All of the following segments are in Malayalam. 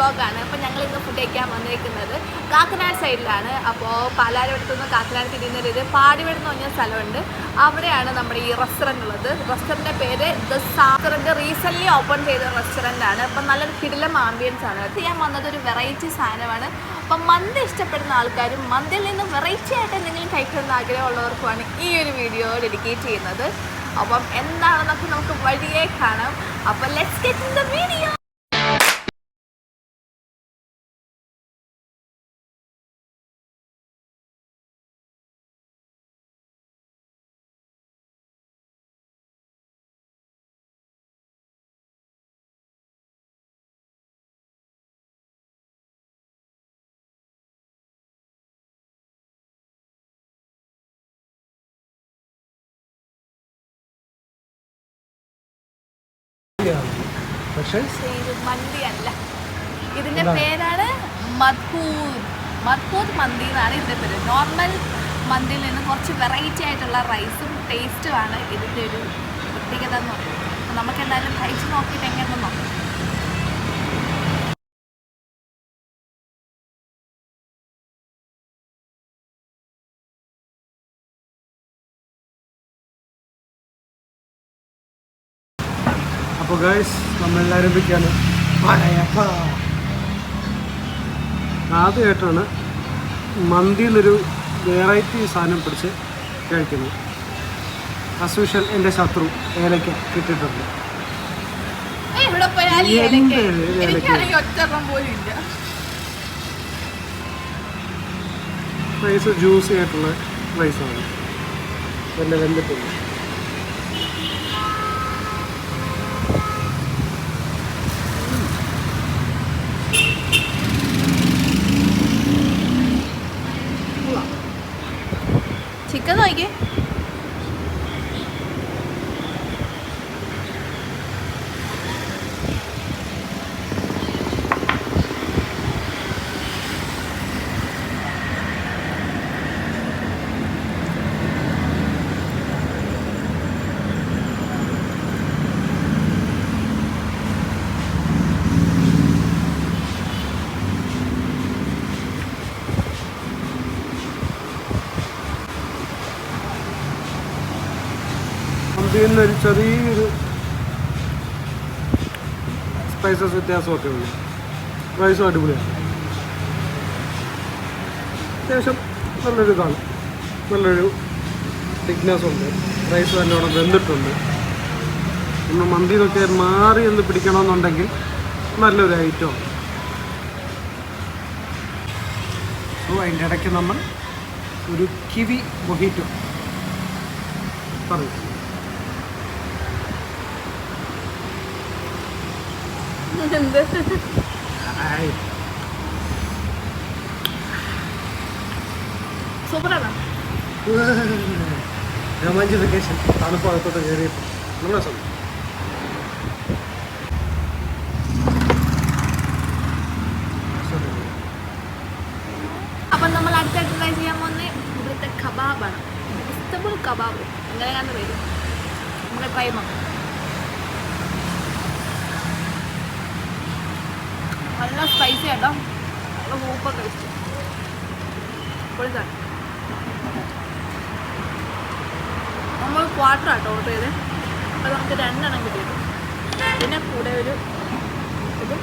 റെസ്റ്റോറന്റിലേക്കാണ് വന്നിരിക്കുന്നത് കാക്കനാട് സൈഡിലാണ് അപ്പോൾ പാലാരിവട്ടത്തു നിന്ന് കാക്കനാട് തിരിയുന്നൊരു പാടിവെട് എന്ന് പറഞ്ഞ സ്ഥലമുണ്ട്. അവിടെയാണ് നമ്മുടെ ഈ റെസ്റ്റോറന്റ് ഉള്ളത്. റെസ്റ്റോറന്റിന്റെ പേര് ദ സാറന്റ് റീസെന്റ്ലി ഓപ്പൺ ചെയ്ത റെസ്റ്റോറന്റ് ആണ്. അപ്പം നല്ലൊരു കിടിലം ആംബിയൻസ് ആണ്. അത് ഞാൻ വന്നത് ഒരു വെറൈറ്റി സാധനമാണ്. അപ്പം മന്തി ഇഷ്ടപ്പെടുന്ന ആൾക്കാരും മന്തിൽ നിന്ന് വെറൈറ്റി ആയിട്ട് എന്തെങ്കിലും കഴിക്കണമെന്ന് ആഗ്രഹമുള്ളവർക്കുമാണ് ഈ ഒരു വീഡിയോ ഡെഡിക്കേറ്റ് ചെയ്യുന്നത്. അപ്പം എന്താണെന്നൊക്കെ നമുക്ക് വഴിയേ കാണാം. അപ്പം let's get in the video പക്ഷേ മന്തി അല്ല ഇതിന്റെ പേരാണ് മധൂർ. മധൂർ മന്തി എന്നാണ് ഇതിന്റെ പേര്. നോർമൽ മന്തിയിൽ നിന്ന് കുറച്ച് വെറൈറ്റി ആയിട്ടുള്ള റൈസും ടേസ്റ്റുമാണ് ഇതിന്റെ ഒരു പ്രത്യേകത എന്ന് പറയുന്നത്. നമുക്ക് എന്തായാലും കഴിച്ച് നോക്കിയിട്ട് എങ്ങനെ നോക്കാം. അപ്പോൾ നമ്മൾ ആരംഭിക്കുകയാണ് പടയപ്പ. ആദ്യമായിട്ടാണ് മന്തിയിലൊരു വെറൈറ്റി സാധനം പിടിച്ച് കഴിക്കുന്നത്. അസൂഷ്യൽ എന്റെ ശത്രു ഏലയ്ക്ക കിട്ടിയിട്ടുണ്ട്. റൈസ് ജ്യൂസി ആയിട്ടുള്ള റൈസാണ് നല്ല വെന്തിട്ടുണ്ട് ചിക്കൻ നോക്കിയേ ഒരു ചെറിയൊരു സ്പൈസസ് വ്യത്യാസമൊക്കെ ഉള്ളു റൈസും അടിപൊളിയാണ്. അത്യാവശ്യം നല്ലൊരു ഇതാണ്. നല്ലൊരു തിക്നെസ് ഉണ്ട്. റൈസ് നല്ലോണം വെന്തിട്ടുണ്ട്. നമ്മൾ മന്തിയിലൊക്കെ മാറി ഒന്ന് പിടിക്കണമെന്നുണ്ടെങ്കിൽ നല്ലൊരു ഐറ്റമാണ് അപ്പോൾ അതിന്റെ ഇടയ്ക്ക് നമ്മൾ ഒരു കിവി മൊഹിറ്റോ പറയും. എന്ത്. സൂപ്പറാണോ? രോമാഞ്ചിഫിക്കേഷൻ തണുപ്പ് അകത്തോട്ട് കയറിയപ്പോൾ നമ്മുടെ സ്വന്തം അപ്പം നമ്മൾ അടുത്തായിട്ട് ട്രൈ ചെയ്യാൻ പോകുന്നത് ഇവിടുത്തെ കബാബാണ്. Vegetable kebab. അങ്ങനെയാണ് പേര് നമുക്ക് ട്രൈ നോക്കാം നല്ല സ്പൈസി ആട്ടോ. നല്ല സൂപ്പർ വെച്ചു പൊളിച്ചാണ് നമ്മൾ ക്വാർട്ടർ ആട്ടോ ഓർഡർ ചെയ്ത്. അപ്പോൾ നമുക്ക് രണ്ടെണ്ണം കിട്ടിയിട്ടു പിന്നെ കൂടെ ഒരു ഇത്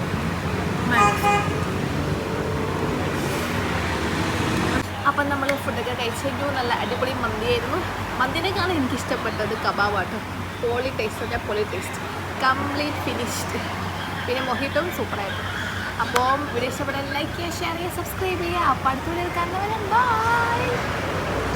അപ്പം നമ്മൾ ഫുഡൊക്കെ കഴിച്ചെങ്കിൽ നല്ല അടിപൊളി മന്തിയായിരുന്നു മന്തിനേക്കാണ് എനിക്ക് ഇഷ്ടപ്പെട്ടത് കബാബാട്ടോ പോളി ടേസ്റ്റ് ഒക്കെ പൊളി ടേസ്റ്റ് കംപ്ലീറ്റ് ഫിനിഷ്ഡ് പിന്നെ മൊഹിറ്റും സൂപ്പറായിരുന്നു അപ്പോൾ വീഡിയോ ഇഷ്ടപ്പെടാൻ ലൈക്ക് ചെയ്യുക ഷെയർ ചെയ്യുക സബ്സ്ക്രൈബ് ചെയ്യുക. അപ്പോൾ അടുത്ത കാണുന്നവരെ ബൈ